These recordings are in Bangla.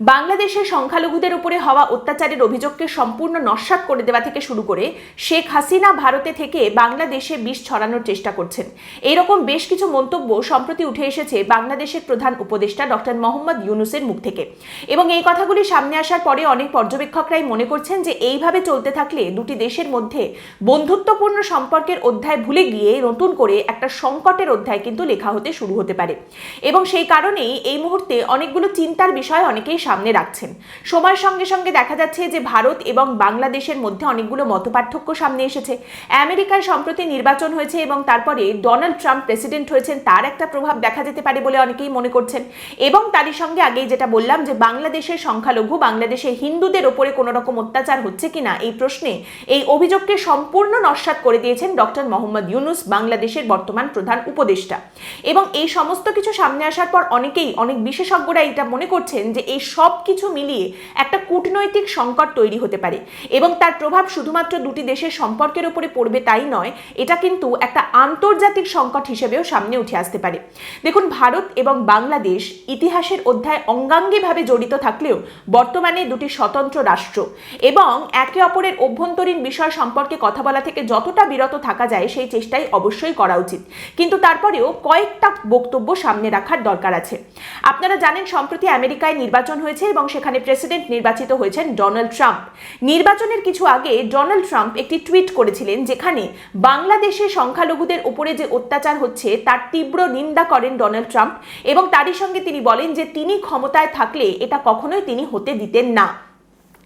বাংলাদেশের সংখ্যালঘুদের উপরে হওয়া অত্যাচারের অভিযোগকে সম্পূর্ণ নস্যাৎ করে দেওয়া থেকে শুরু করে শেখ হাসিনা ভারতে থেকে বাংলাদেশে বিষ ছড়ানোর চেষ্টা করছেন। এইরকম বেশ কিছু মন্তব্য সম্প্রতি উঠে এসেছে বাংলাদেশের প্রধান উপদেষ্টা ডক্টর মোহাম্মদ ইউনুসের মুখ থেকে। এবং এই কথাগুলি সামনে আসার পরে অনেক পর্যবেক্ষকরাই মনে করছেন যে এইভাবে চলতে থাকলে দুটি দেশের মধ্যে বন্ধুত্বপূর্ণ সম্পর্কের অধ্যায় ভুলে গিয়ে নতুন করে একটা সংকটের অধ্যায় কিন্তু লেখা হতে শুরু হতে পারে। এবং সেই কারণেই এই মুহূর্তে অনেকগুলো চিন্তার বিষয় অনেকেই সামনে রাখছেন। সময়ের সঙ্গে সঙ্গে দেখা যাচ্ছে যে ভারত এবং বাংলাদেশের মধ্যে অনেকগুলো মতপার্থক্য সামনে এসেছে। আমেরিকায় সম্প্রতি নির্বাচন হয়েছে এবং তারপরে ডোনাল্ড ট্রাম্প প্রেসিডেন্ট হয়েছেন, তার একটা প্রভাব দেখা যেতে পারে বলে অনেকেই মনে করছেন। এবং তারই সঙ্গে আগেই যেটা বললাম যে বাংলাদেশের সংখ্যালঘু, বাংলাদেশের হিন্দুদের ওপরে কোনো রকম অত্যাচার হচ্ছে কিনা এই প্রশ্নে এই অভিযোগকে সম্পূর্ণ নস্যাৎ করে দিয়েছেন ডক্টর মোহাম্মদ ইউনুস, বাংলাদেশের বর্তমান প্রধান উপদেষ্টা। এবং এই সমস্ত কিছু সামনে আসার পর অনেকেই, অনেক বিশেষজ্ঞরা এটা মনে করছেন যে এই সব কিছু মিলিয়ে একটা কূটনৈতিক সংকট তৈরি হতে পারে। এবং তার প্রভাব শুধুমাত্র দুটি দেশের সম্পর্কের উপরে পড়বে তাই নয়, এটা কিন্তু একটা আন্তর্জাতিক সংকট হিসেবেও সামনে উঠে আসতে পারে। দেখুন, ভারত এবং বাংলাদেশ ইতিহাসের অধ্যায় অঙ্গাঙ্গিভাবে জড়িত থাকলেও বর্তমানে দুটি স্বতন্ত্র রাষ্ট্র এবং একে অপরের অভ্যন্তরীণ বিষয় সম্পর্কে কথা বলা থেকে যতটা বিরত থাকা যায় সেই চেষ্টাই অবশ্যই করা উচিত। কিন্তু তারপরেও কয়েকটা বক্তব্য সামনে রাখার দরকার আছে। আপনারা জানেন, সম্প্রতি আমেরিকায় নির্বাচন হয়েছে এবং সেখানে প্রেসিডেন্ট নির্বাচিত হয়েছেন ডোনাল্ড ট্রাম্প। নির্বাচনের কিছু আগে ডোনাল্ড ট্রাম্প একটি টুইট করেছিলেন যেখানে বাংলাদেশে সংখ্যালঘুদের উপরে যে অত্যাচার হচ্ছে, তার তীব্র নিন্দা করেন ডোনাল্ড ট্রাম্প এবং তারই সঙ্গে তিনি বলেন যে তিনি ক্ষমতায় থাকলে এটা কখনোই তিনি হতে দিতেন না।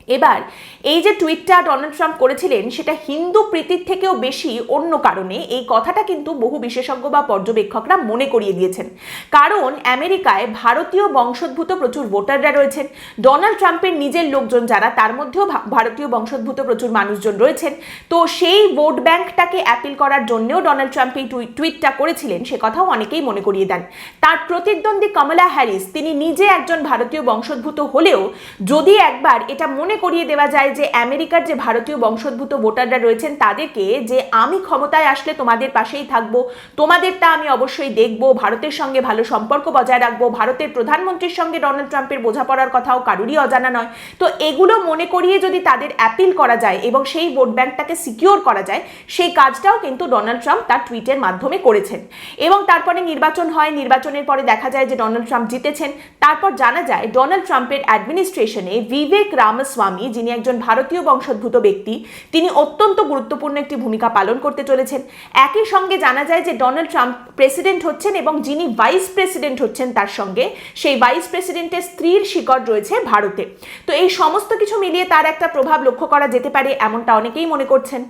এবার, এই যে টুইটটা ডোনাল্ড ট্রাম্প করেছিলেন, সেটা হিন্দু প্রীতির থেকেও বেশি অন্য কারণে। এই কথাটা কিন্তু বহু বিশেষজ্ঞ বা পর্যবেক্ষকরা মনে করিয়ে দিয়েছেন। কারণ, আমেরিকায় ভারতীয় বংশোদ্ভূত প্রচুর ভোটাররা রয়েছেন। ডোনাল্ড ট্রাম্পের নিজের লোকজন যারা, তার মধ্যেও ভারতীয় বংশোদ্ভূত প্রচুর মানুষজন রয়েছেন। তো সেই ভোট ব্যাংকটাকে অ্যাপিল করার জন্যও ডোনাল্ড ট্রাম্প এই টুইটটা করেছিলেন, সে কথাও অনেকেই মনে করিয়ে দেন। তার প্রতিদ্বন্দ্বী কমলা হ্যারিস, তিনি নিজে একজন ভারতীয় বংশোদ্ভূত হলেও, যদি একবার এটা মনে করিয়ে দেওয়া যায় যে আমেরিকার যে ভারতীয় বংশোদ্ভূত ভোটাররা রয়েছেন তাদেরকে যে আমি ক্ষমতায় আসলে তোমাদের পাশেই থাকব, তোমাদেরটা আমি অবশ্যই দেখব, ভারতের সঙ্গে ভালো সম্পর্ক বজায় রাখব, ভারতের প্রধানমন্ত্রীর সঙ্গে ডোনাল্ড ট্রাম্পের বোঝাপড়ার কথাও কারুরই অজানা নয়। তো এগুলো মনে করিয়ে যদি তাদের অ্যাপিল করা যায় এবং সেই ভোট ব্যাংকটাকে সিকিওর করা যায়, সেই কাজটাও কিন্তু ডোনাল্ড ট্রাম্প তার টুইটের মাধ্যমে করেছেন। এবং তারপরে নির্বাচন হয়, নির্বাচনের পরে দেখা যায় যে ডোনাল্ড ট্রাম্প জিতেছেন। তারপর জানা যায়, ডোনাল্ড ট্রাম্পের অ্যাডমিনিস্ট্রেশনে বিবেক রামস্বামী যিনি একজন ভারতীয় বংশোদ্ভূত ব্যক্তি, তিনি অত্যন্ত গুরুত্বপূর্ণ একটি ভূমিকা পালন করতে চলেছেন। একই সঙ্গে জানা যায় যে ডোনাল্ড ট্রাম্প প্রেসিডেন্ট হচ্ছেন এবং যিনি ভাইস প্রেসিডেন্ট হচ্ছেন তার সঙ্গে, সেই ভাইস প্রেসিডেন্টের স্ত্রীর শিকড় রয়েছে ভারতে। তো এই সমস্ত কিছু মিলিয়ে তার একটা প্রভাব লক্ষ্য করা যেতে পারে এমনটা অনেকেই মনে করছেন।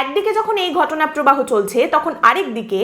একদিকে যখন এই ঘটনা প্রবাহ চলছে, তখন আরেক দিকে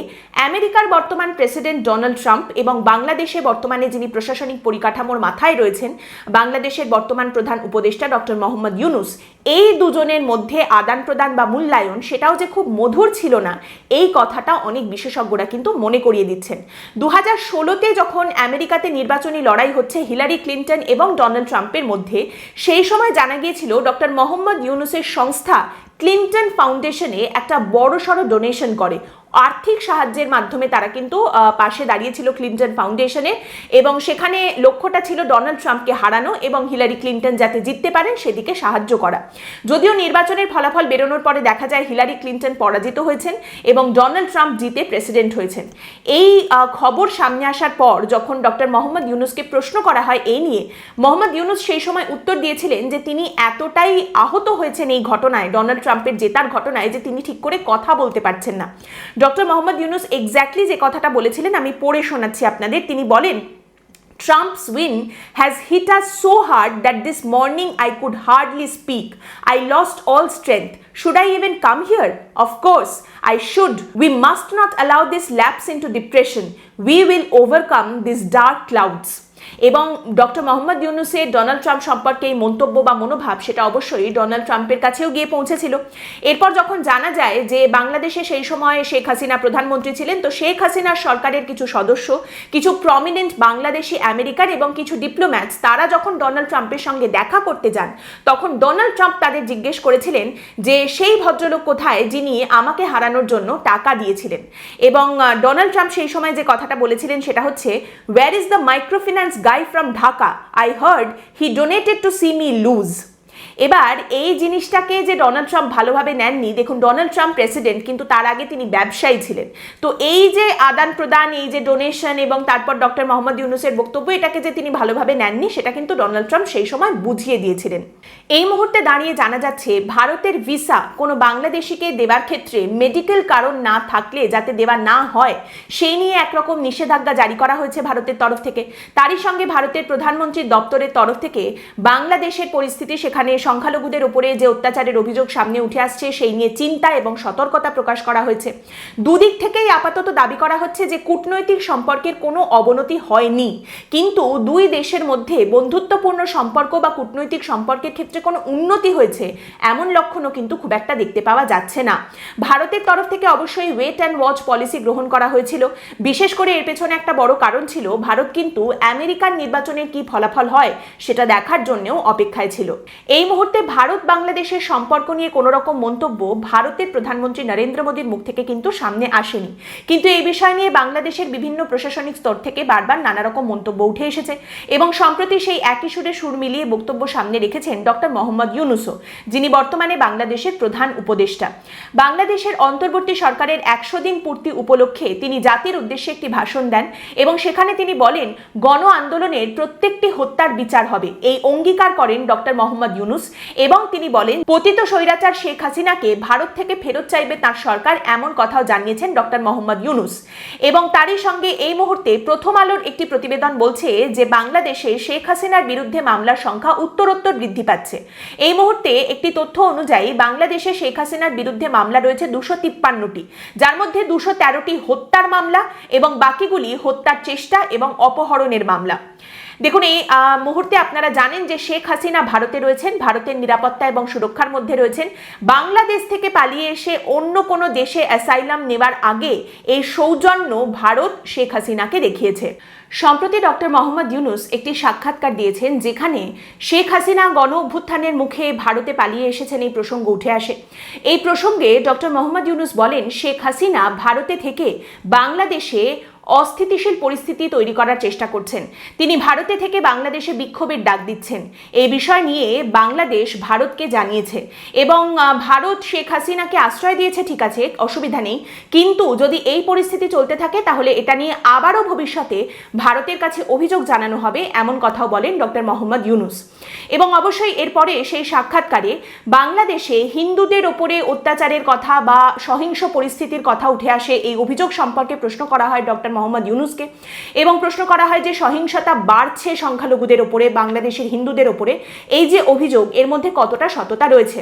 আমেরিকার বর্তমান প্রেসিডেন্ট ডোনাল্ড ট্রাম্প এবং বাংলাদেশে বর্তমানে যিনি প্রশাসনিক পরিকাঠামোর মাথায় রয়েছেন, বাংলাদেশের বর্তমান প্রধান উপদেষ্টা ডক্টর মোহাম্মদ ইউনুস, এই দুজনের মধ্যে আদান প্রদান বা মূল্যায়ন সেটাও যে খুব মধুর ছিল না, এই কথাটা অনেক বিশেষজ্ঞরা কিন্তু মনে করিয়ে দিচ্ছেন। দু হাজার ষোলোতে যখন আমেরিকাতে নির্বাচনী লড়াই হচ্ছে হিলারি ক্লিন্টন এবং ডোনাল্ড ট্রাম্পের মধ্যে, সেই সময় জানা গিয়েছিল ডক্টর মোহাম্মদ ইউনুসের সংস্থা ক্লিন্টন ফাউন্ডেশনে একটা বড় সড়ো ডোনেশন করে। আর্থিক সাহায্যের মাধ্যমে তারা কিন্তু পাশে দাঁড়িয়েছিল ক্লিন্টন ফাউন্ডেশনে এবং সেখানে লক্ষ্যটা ছিল ডোনাল্ড ট্রাম্পকে হারানো এবং হিলারি ক্লিন্টন যাতে জিততে পারেন সেদিকে সাহায্য করা। যদিও নির্বাচনের ফলাফল বেরোনোর পরে দেখা যায় হিলারি ক্লিন্টন পরাজিত হয়েছেন এবং ডোনাল্ড ট্রাম্প জিতে প্রেসিডেন্ট হয়েছেন। এই খবর সামনে আসার পর যখন ডক্টর মোহাম্মদ ইউনুসকে প্রশ্ন করা হয় এই নিয়ে, মোহাম্মদ ইউনুস সেই সময় উত্তর দিয়েছিলেন যে তিনি এতটাই আহত হয়েছেন এই ঘটনায় ডোনাল্ড ট্রাম্পের জেতার ঘটনায় যে তিনি ঠিক করে কথা বলতে পারছেন না। ডক্টর মোহাম্মদ ইউনুস এক্স্যাক্টলি যে কথাটা বলেছিলেন, আমি পড়ে শোনাচ্ছি আপনাদের। তিনি বলেন Trump's win has hit us so hard that this morning I could hardly speak I lost all strength should I even come here of course I should we must not allow this lapse into depression we will overcome this dark clouds এবং ডক্টর মোহাম্মদ ইউনুসের ডোনাল্ড ট্রাম্প সম্পর্কে এই মন্তব্য বা মনোভাব, সেটা অবশ্যই ডোনাল্ড ট্রাম্পের কাছেও গিয়ে পৌঁছেছিল। এরপর যখন জানা যায় যে বাংলাদেশে সেই সময় শেখ হাসিনা প্রধানমন্ত্রী ছিলেন, তো শেখ হাসিনার সরকারের কিছু সদস্য, কিছু প্রমিনেন্ট বাংলাদেশি আমেরিকার এবং কিছু ডিপ্লোম্যাটস তারা যখন ডোনাল্ড ট্রাম্পের সঙ্গে দেখা করতে যান, তখন ডোনাল্ড ট্রাম্প তাদের জিজ্ঞেস করেছিলেন যে সেই ভদ্রলোক কোথায় যিনি আমাকে হারানোর জন্য টাকা দিয়েছিলেন? এবং ডোনাল্ড ট্রাম্প সেই সময় যে কথাটা বলেছিলেন সেটা হচ্ছে where is the microfinance guy from Dhaka. I heard he donated to see me lose. এবার এই জিনিসটাকে যে ডোনাল্ড ট্রাম্প ভালোভাবে নেননি, দেখুন ডোনাল্ড ট্রাম্প প্রেসিডেন্ট কিন্তু তার আগে তিনি ব্যবসায়ী ছিলেন। তো এই যে আদান প্রদান, এই যে ডোনেশন এবং তারপর ডক্টর মোহাম্মদ ইউনুসের বক্তব্য, এটাকে যে তিনি ভালোভাবে নেননি, সেটা কিন্তু ডোনাল্ড ট্রাম্প সেই সময় বুঝিয়ে দিয়েছিলেন। এই মুহূর্তে দাঁড়িয়ে জানা যাচ্ছে, ভারতের ভিসা কোনো বাংলাদেশিকে দেওয়ার ক্ষেত্রে মেডিকেল কারণ না থাকলে, যাতে দেওয়া না হয়, সেই নিয়ে একরকম নিষেধাজ্ঞা জারি করা হয়েছে ভারতের তরফ থেকে। তারই সঙ্গে ভারতের প্রধানমন্ত্রীর দপ্তরের তরফ থেকে বাংলাদেশের পরিস্থিতি সেখানে সংখ্যালঘুদের ওপরে যে অত্যাচারের অভিযোগ সামনে উঠে আসছে, সেই নিয়ে চিন্তা এবং সতর্কতা প্রকাশ করা হয়েছে। দুদিক থেকেই আপাতত দাবি করা হচ্ছে যে কূটনৈতিক সম্পর্কের কোনো অবনতি হয়নি। কিন্তু দুই দেশের মধ্যে বন্ধুত্বপূর্ণ সম্পর্ক বা কূটনৈতিক সম্পর্কের ক্ষেত্রে কোনো উন্নতি হয়েছে, এমন লক্ষণও কিন্তু খুব একটা দেখতে পাওয়া যাচ্ছে না। ভারতের তরফ থেকে অবশ্যই ওয়েট অ্যান্ড ওয়াচ পলিসি গ্রহণ করা হয়েছিল। বিশেষ করে এর পেছনে একটা বড় কারণ ছিল, ভারত কিন্তু আমেরিকার নির্বাচনের কি ফলাফল হয়, সেটা দেখার জন্যও অপেক্ষায় ছিল। এই মুহূর্তে ভারত বাংলাদেশের সম্পর্ক নিয়ে কোনো রকম মন্তব্য ভারতের প্রধানমন্ত্রী নরেন্দ্র মোদীর মুখ থেকে কিন্তু সামনে আসেনি। কিন্তু এই বিষয় নিয়ে বাংলাদেশের বিভিন্ন প্রশাসনিক স্তর থেকে বারবার নানা রকম মন্তব্য উঠে এসেছে এবং সম্প্রতি সেই একই সুরে সুর মিলিয়ে বক্তব্য সামনে রেখেছেন ডক্টর মোহাম্মদ ইউনুসও, যিনি বর্তমানে বাংলাদেশের প্রধান উপদেষ্টা। বাংলাদেশের অন্তর্বর্তী সরকারের একশো দিন পূর্তি উপলক্ষে তিনি জাতির উদ্দেশ্যে একটি ভাষণ দেন এবং সেখানে তিনি বলেন গণ আন্দোলনের প্রত্যেকটি হত্যার বিচার হবে। এই অঙ্গীকার করেন ডক্টর মোহাম্মদ ইউনুস। এবং তিনি বলেন, পতিত স্বৈরাচার শেখ হাসিনাকে ভারত থেকে ফেরত চাইবে তার সরকার এমন কথাও জানিয়েছেন ডক্টর মোহাম্মদ ইউনুস। এবং তারই সঙ্গে এই মুহূর্তে প্রথম আলোর একটি প্রতিবেদন বলছে যে, বাংলাদেশে শেখ হাসিনার বিরুদ্ধে মামলার সংখ্যা উত্তরোত্তর বৃদ্ধি পাচ্ছে। এই মুহূর্তে একটি তথ্য অনুযায়ী, বাংলাদেশে শেখ হাসিনার বিরুদ্ধে মামলা রয়েছে দুশো তিপ্পান্নটি। যার মধ্যে দুশো তেরোটি হত্যার মামলা এবং বাকিগুলি হত্যার চেষ্টা এবং অপহরণের মামলা। দেখুন, এই মুহূর্তে আপনারা জানেন যে শেখ হাসিনা ভারতে রয়েছেন, ভারতের নিরাপত্তা এবং সুরক্ষার মধ্যে রয়েছেন। বাংলাদেশ থেকে পালিয়ে এসে অন্য কোনো দেশে অ্যাসাইলাম নেওয়ার আগে এই সৌজন্য ভারত শেখ হাসিনাকে দেখিয়েছে। সম্প্রতি ডক্টর মোহাম্মদ ইউনুস একটি সাক্ষাৎকার দিয়েছেন যেখানে শেখ হাসিনা গণ অভ্যুত্থানের মুখে ভারতে পালিয়ে এসেছেন এই প্রসঙ্গ উঠে আসে। এই প্রসঙ্গে ডক্টর মোহাম্মদ ইউনুস বলেন, শেখ হাসিনা ভারতে থেকে বাংলাদেশে অস্থিতিশীল পরিস্থিতি তৈরি করার চেষ্টা করছেন। তিনি ভারতে থেকে বাংলাদেশে বিক্ষোভের ডাক দিচ্ছেন। এই বিষয় নিয়ে বাংলাদেশ ভারতকে জানিয়েছে এবং ভারত শেখ হাসিনাকে আশ্রয় দিয়েছে, ঠিক আছে, অসুবিধা নেই। কিন্তু যদি এই পরিস্থিতি চলতে থাকে, তাহলে এটা নিয়ে আবারও ভবিষ্যতে ভারতের কাছে অভিযোগ জানানো হবে, এমন কথাও বলেন ডক্টর মোহাম্মদ ইউনুস। এবং অবশ্যই এরপরে সেই সাক্ষাৎকারে বাংলাদেশে হিন্দুদের ওপরে অত্যাচারের কথা বা সহিংস পরিস্থিতির কথা উঠে আসে এই অভিযোগ সম্পর্কে প্রশ্ন করা হয় ডক্টর মোহাম্মদ ইউনুসকে। এবং প্রশ্ন করা হয় যে সহিংসতা বাড়ছে সংখ্যালঘুদের ওপরে, বাংলাদেশের হিন্দুদের ওপরে। এই যে অভিযোগ, এর মধ্যে কতটা সততা রয়েছে?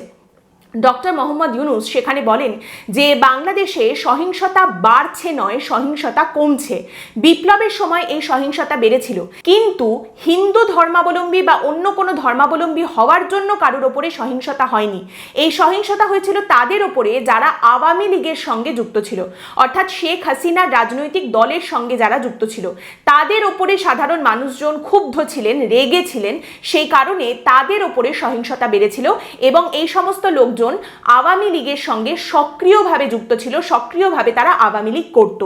ডক্টর মোহাম্মদ ইউনুস সেখানে বলেন যে বাংলাদেশে সহিংসতা বাড়ছে নয়, সহিংসতা কমছে। বিপ্লবের সময় এই সহিংসতা বেড়েছিল। কিন্তু হিন্দু ধর্মাবলম্বী বা অন্য কোনো ধর্মাবলম্বী হওয়ার জন্য কারোর ওপরে সহিংসতা হয়নি। এই সহিংসতা হয়েছিল তাদের ওপরে যারা আওয়ামী লীগের সঙ্গে যুক্ত ছিল। অর্থাৎ শেখ হাসিনার রাজনৈতিক দলের সঙ্গে যারা যুক্ত ছিল। তাদের ওপরে সাধারণ মানুষজন ক্ষুব্ধ ছিলেন, রেগে ছিলেন। সেই কারণে তাদের ওপরে সহিংসতা বেড়েছিল এবং এই সমস্ত লোকজন আওয়ামী লীগের সঙ্গে সক্রিয়ভাবে যুক্ত ছিল সক্রিয়ভাবে তারা আওয়ামী লীগ করত।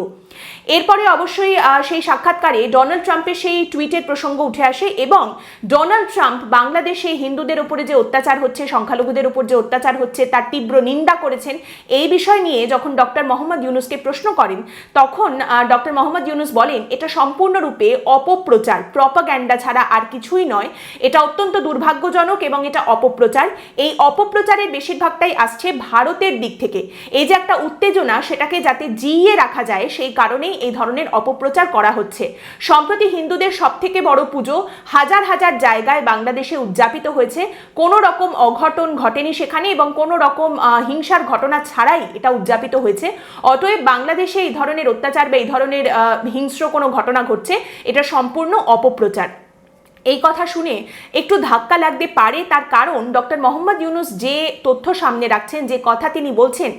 এরপরে অবশ্যই সেই সাক্ষাৎকারে ডোনাল্ড ট্রাম্পের সেই টুইটের প্রসঙ্গ উঠে আসে এবং ডোনাল্ড ট্রাম্প বাংলাদেশে হিন্দুদের উপরে যে অত্যাচার হচ্ছে, সংখ্যালঘুদের উপর যে অত্যাচার হচ্ছে, তার তীব্র নিন্দা করেছেন, এই বিষয় নিয়ে যখন ডক্টর মোহাম্মদ ইউনুসকে প্রশ্ন করেন, তখন ডক্টর মোহাম্মদ ইউনুস বলেন, এটা সম্পূর্ণরূপে অপপ্রচার প্রপাগ্যান্ডা ছাড়া আর কিছুই নয়। এটা অত্যন্ত দুর্ভাগ্যজনক এবং এটা অপপ্রচার। এই অপপ্রচারের বেশিরভাগটাই আসছে ভারতের দিক থেকে। এই যে একটা উত্তেজনা, সেটাকে যাতে জিইয়ে রাখা যায়, সেই কারণেই এই ধরনের অপপ্রচার করা হচ্ছে। সম্প্রতি হিন্দুদের সব থেকে বড় পুজো হাজার হাজার জায়গায় বাংলাদেশে উদযাপিত হয়েছে। কোনো রকম অঘটন ঘটেনি সেখানে এবং কোনো রকম হিংসার ঘটনা ছাড়াই এটা উদযাপিত হয়েছে। অতএব বাংলাদেশে এই ধরনের অত্যাচার বা এই ধরনের হিংস্র কোনো ঘটনা ঘটছে, এটা সম্পূর্ণ অপপ্রচার। এই কথা শুনে একটু ধাক্কা লাগতে পারে, তার কারণ ডক্টর মোহাম্মদ ইউনুস যে তথ্য সামনে রাখছেন, যে কথা তিনি বলছেন,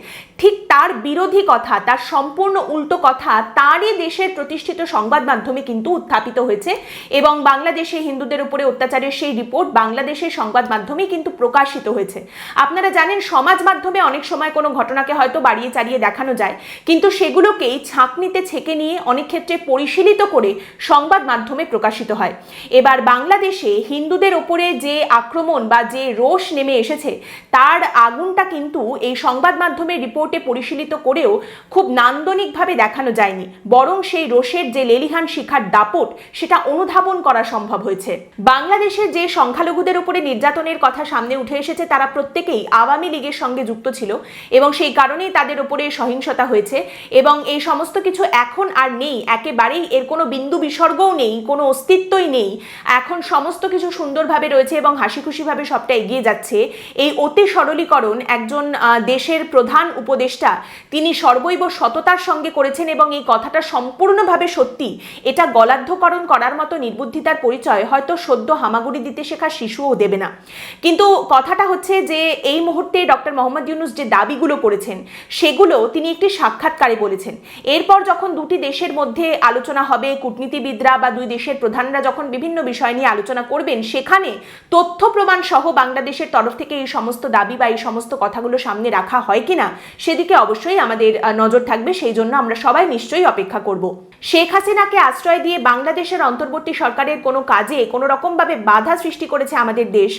ঠিক তার বিরোধী কথা, তার সম্পূর্ণ উল্টো কথা তারই দেশের প্রতিষ্ঠিত সংবাদ মাধ্যমে কিন্তু উত্থাপিত হয়েছে এবং বাংলাদেশে হিন্দুদের উপরে অত্যাচারের সেই রিপোর্ট বাংলাদেশের সংবাদ মাধ্যমে কিন্তু প্রকাশিত হয়েছে। আপনারা জানেন, সমাজ মাধ্যমে অনেক সময় কোনো ঘটনাকে হয়তো বাড়িয়ে চাড়িয়ে দেখানো যায়, কিন্তু সেগুলোকেই ছাঁকনিতে ছেঁকে নিয়ে অনেক ক্ষেত্রে পরিশীলিত করে সংবাদ মাধ্যমে প্রকাশিত হয়। এবার বাংলাদেশে হিন্দুদের ওপরে যে আক্রমণ বা যে রোষ নেমে এসেছে, তার আগুনটা কিন্তু এই সংবাদ মাধ্যমের রিপোর্টে পরিশীলিত করেও খুব নান্দনিকভাবে দেখানো যায়নি। বরং সেই রোষের যে লেলিহান শিখার দাপট, সেটা অনুধাবন করা সম্ভব হয়েছে। বাংলাদেশের যে সংখ্যালঘুদের উপরে নির্যাতনের কথা সামনে উঠে এসেছে, তারা প্রত্যেকেই আওয়ামী লীগের সঙ্গে যুক্ত ছিল এবং সেই কারণেই তাদের উপরে সহিংসতা হয়েছে এবং এই সমস্ত কিছু এখন আর নেই। একেবারেই এর কোনো বিন্দু বিসর্গও নেই, কোনো অস্তিত্বই নেই। এখন সমস্ত কিছু সুন্দরভাবে রয়েছে এবং হাসি খুশিভাবে সবটা এগিয়ে যাচ্ছে। এই অতি সরলীকরণ একজন দেশের প্রধান উপদেষ্টা তিনি সর্বৈব সততার সঙ্গে করেছেন এবং এই কথাটা সম্পূর্ণভাবে সত্যি। এটা গলার্ধকরণ করার মতো নির্বুদ্ধিতার পরিচয় হয়তো সদ্য হামাগুড়ি দিতে শেখা শিশুও দেবে না। কিন্তু কথাটা হচ্ছে যে, এই মুহূর্তে ডক্টর মোহাম্মদ ইউনুস যে দাবিগুলো করেছেন, সেগুলো তিনি একটি সাক্ষাৎকারে বলেছেন। এরপর যখন দুটি দেশের মধ্যে আলোচনা হবে, কূটনীতিবিদরা বা দুই দেশের প্রধানরা যখন বিভিন্ন বিষয় নিয়ে আলোচনা করবেন, সেখানে তথ্য প্রমাণ সহ বাংলাদেশের তরফ থেকে এই সমস্ত দাবি বা এই সমস্ত কথাগুলো সামনে রাখা হয় কিনা, সেদিকে অবশ্যই আমাদের নজর থাকবে। সেই জন্য আমরা সবাই নিশ্চয়ই অপেক্ষা করব। শেখ হাসিনাকে আশ্রয় দিয়ে বাংলাদেশের অন্তর্বর্তী সরকারের কোনো কাজে কোনো রকমভাবে বাধা সৃষ্টি করেছে আমাদের দেশ,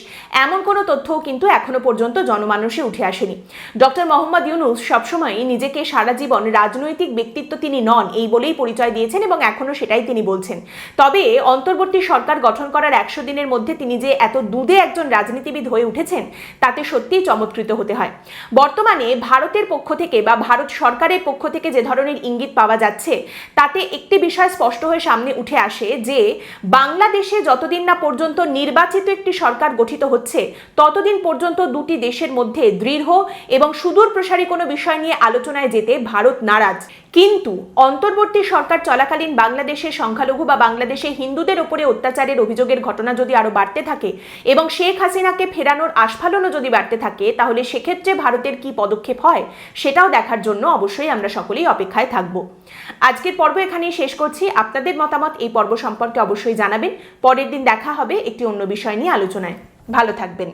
এমন কোনো তথ্যও কিন্তু এখনও পর্যন্ত জনমানুষে উঠে আসেনি। ডক্টর মোহাম্মদ ইউনুস সবসময় নিজেকে সারা জীবন রাজনৈতিক ব্যক্তিত্ব তিনি নন, এই বলেই পরিচয় দিয়েছেন এবং এখনও সেটাই তিনি বলছেন। তবে অন্তর্বর্তী সরকার গঠন করার একশো দিনের মধ্যে তিনি যে এত দুধে একজন রাজনীতিবিদ হয়ে উঠেছেন, তাতে সত্যিই চমৎকৃত হতে হয়। বর্তমানে ভারতের পক্ষ থেকে বা ভারত সরকারের পক্ষ থেকে যে ধরনের ইঙ্গিত পাওয়া যাচ্ছে, তাতে একটি বিষয় স্পষ্ট হয়ে সামনে উঠে আসে যে, বাংলাদেশে যতদিন না পর্যন্ত নির্বাচিত একটি সরকার গঠিত হচ্ছে, ততদিন পর্যন্ত দুটি দেশের মধ্যে দৃঢ় এবং সুদূর প্রসারী কোনো বিষয় নিয়ে আলোচনায় যেতে ভারত নারাজ। কিন্তু অন্তর্বর্তী সরকার চলাকালীন বাংলাদেশের সংখ্যালঘু বা বাংলাদেশে হিন্দুদের উপরে অত্যাচারের অভিযোগের ঘটনা যদি আরও বাড়তে থাকে এবং শেখ হাসিনাকে ফেরানোর আস্ফালনও যদি বাড়তে থাকে, তাহলে সেক্ষেত্রে ভারতের কি পদক্ষেপ হয় সেটাও দেখার জন্য অবশ্যই আমরা সকলেই অপেক্ষায় থাকব। আজকের পর্ব এখানেই শেষ করছি। আপনাদের মতামত এই পর্ব সম্পর্কে অবশ্যই জানাবেন। পরের দিন দেখা হবে একটি অন্য বিষয় নিয়ে আলোচনায়। ভালো থাকবেন।